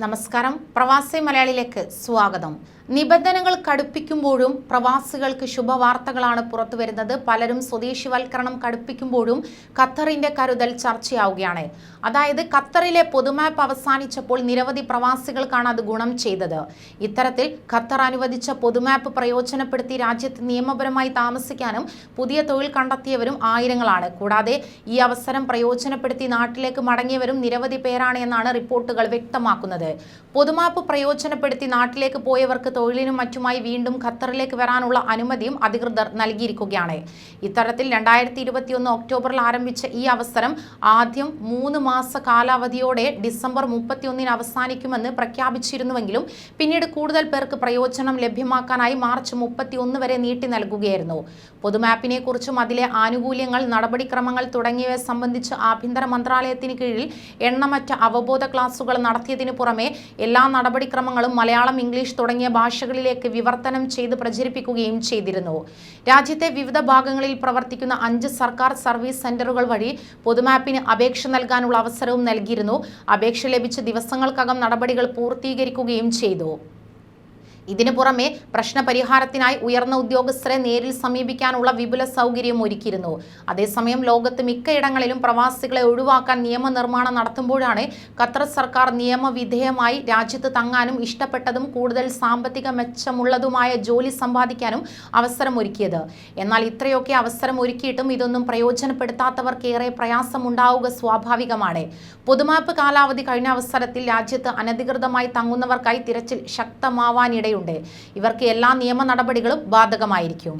നമസ്കാരം. പ്രവാസി മലയാളിയിലേക്ക് സ്വാഗതം. നിബന്ധനകൾ കടുപ്പിക്കുമ്പോഴും പ്രവാസികൾക്ക് ശുഭവാർത്തകളാണ് പുറത്തു വരുന്നത്. പലരും സ്വദേശിവൽക്കരണം കടുപ്പിക്കുമ്പോഴും ഖത്തറിന്റെ കരുതൽ ചർച്ചയാവുകയാണ്. അതായത് ഖത്തറിലെ പൊതുമാപ്പ് അവസാനിച്ചപ്പോൾ നിരവധി പ്രവാസികൾക്കാണ് അത് ഗുണം ചെയ്തത്. ഇത്തരത്തിൽ ഖത്തർ അനുവദിച്ച പൊതുമാപ്പ് പ്രയോജനപ്പെടുത്തി രാജ്യത്ത് നിയമപരമായി താമസിക്കാനും പുതിയ തൊഴിൽ കണ്ടെത്തിയവരും ആയിരങ്ങളാണ്. കൂടാതെ ഈ അവസരം പ്രയോജനപ്പെടുത്തി നാട്ടിലേക്ക് മടങ്ങിയവരും നിരവധി പേരാണ് എന്നാണ് റിപ്പോർട്ടുകൾ വ്യക്തമാക്കുന്നത്. പൊതുമാപ്പ് പ്രയോജനപ്പെടുത്തി നാട്ടിലേക്ക് പോയവർക്ക് തൊഴിലിനും മറ്റുമായി വീണ്ടും ഖത്തറിലേക്ക് വരാനുള്ള അനുമതിയും അധികൃതർ നൽകിയിരിക്കുകയാണ്. ഇത്തരത്തിൽ രണ്ടായിരത്തി ഇരുപത്തിയൊന്ന് ഒക്ടോബറിൽ ആരംഭിച്ച ഈ അവസരം ആദ്യം മൂന്ന് മാസ കാലാവധിയോടെ ഡിസംബർ മുപ്പത്തിയൊന്നിന് അവസാനിക്കുമെന്ന് പ്രഖ്യാപിച്ചിരുന്നുവെങ്കിലും പിന്നീട് കൂടുതൽ പേർക്ക് പ്രയോജനം ലഭ്യമാക്കാനായി മാർച്ച് മുപ്പത്തിയൊന്ന് വരെ നീട്ടി നൽകുകയായിരുന്നു. പൊതുമാപ്പിനെ കുറിച്ചും അതിലെ ആനുകൂല്യങ്ങൾ നടപടിക്രമങ്ങൾ തുടങ്ങിയവയെ സംബന്ധിച്ച് ആഭ്യന്തര മന്ത്രാലയത്തിന് കീഴിൽ എണ്ണമറ്റ അവബോധ ക്ലാസുകൾ നടത്തിയതിനു പുറമെ എല്ലാ നടപടിക്രമങ്ങളും മലയാളം ഇംഗ്ലീഷ് തുടങ്ങിയ ഭാഷകളിലേക്ക് വിവർത്തനം ചെയ്ത് പ്രചരിപ്പിക്കുകയും ചെയ്തിരുന്നു. രാജ്യത്തെ വിവിധ ഭാഗങ്ങളിൽ പ്രവർത്തിക്കുന്ന അഞ്ച് സർക്കാർ സർവീസ് സെന്ററുകൾ വഴി പൊതുമാപ്പിന് അപേക്ഷ നൽകാനുള്ള അവസരവും നൽകിയിരുന്നു. അപേക്ഷ ലഭിച്ച ദിവസങ്ങൾക്കകം നടപടികൾ പൂർത്തീകരിക്കുകയും ചെയ്തു. ഇതിനു പുറമെ പ്രശ്നപരിഹാരത്തിനായി ഉയർന്ന ഉദ്യോഗസ്ഥരെ നേരിൽ സമീപിക്കാനുള്ള വിപുല സൗകര്യം ഒരുക്കിയിരുന്നു. അതേസമയം ലോകത്ത് മിക്കയിടങ്ങളിലും പ്രവാസികളെ ഒഴിവാക്കാൻ നിയമനിർമ്മാണം നടത്തുമ്പോഴാണ് ഖത്തർ സർക്കാർ നിയമവിധേയമായി രാജ്യത്ത് തങ്ങാനും ഇഷ്ടപ്പെട്ടതും കൂടുതൽ സാമ്പത്തിക മെച്ചമുള്ളതുമായ ജോലി സമ്പാദിക്കാനും അവസരമൊരുക്കിയത്. എന്നാൽ ഇത്രയൊക്കെ അവസരം ഒരുക്കിയിട്ടും ഇതൊന്നും പ്രയോജനപ്പെടുത്താത്തവർക്കേറെ പ്രയാസമുണ്ടാവുക സ്വാഭാവികമാണ്. പൊതുമാപ്പ് കാലാവധി കഴിഞ്ഞ അവസരത്തിൽ രാജ്യത്ത് അനധികൃതമായി തങ്ങുന്നവർക്കായി തിരച്ചിൽ ശക്തമാവാനിടയുണ്ട് ഇവർക്ക് എല്ലാ നിയമ നടപടികളും ബാധകമായിരിക്കും.